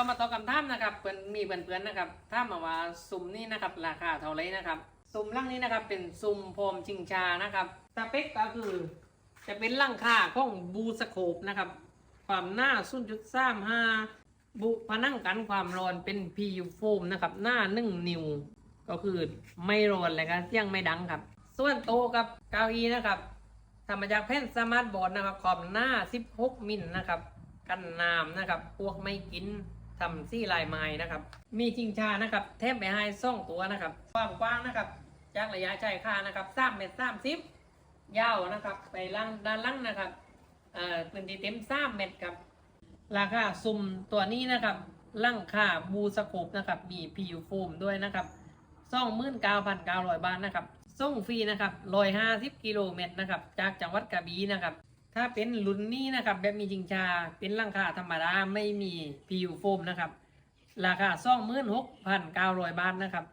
ก็มาตอบคำถามนะครับเพื่อนมีเพื่อนๆนะครับถามมาว่าซุ่มนี่นะครับราคาเท่าไรนะครับซุ่มล่างนี้นะครับเป็นซุ่มพรมชิงชานะครับสเปคก็คือจะเป็นล่างค่าของบูสโคปนะครับความหน้า0.35บุพนังกันความร้อนเป็น PU โฟมนะครับหน้า1นิ้วก็คือไม่ร้อนเลยครับเสียงไม่ดังครับ ส่วนโต๊ะกับเก้าอี้นะครับทำมาจากแผ่นสมาร์ทบอร์ดนะครับขอบหน้า 16 มิลนะครับ กันน้ำนะครับ พวกไม่กิน ทำซี่ลายไม้นะครับ มีชิงชานะครับ แทมไปให้ซ่องตัวนะครับความกว้างนะครับ จากระยะชายคานะครับสามเมตรสามสิบยาวนะครับ ไปล่างด้านล่างนะครับเอ่อพื้นที่เต็มสามเมตรครับ ราคาซุ่มตัวนี้นะครับล่างค่าบูสโคปนะครับ มีพียูโฟมด้วยนะครับซ่องมื่นเก้าพันเก้าร้อยบาทนะครับส่งฟรีนะครับร้อยห้าสิบกิโลเมตรนะครับ จากจังหวัดกระบี่นะครับ ถ้าเป็นรุ่นนี้นะครับ แบบมีจิงชาเป็นร่างคาธรรมดาไม่มีพียูโฟมนะครับ ราคาซ่องมื่นหกพันเก้าร้อยบาทนะครับ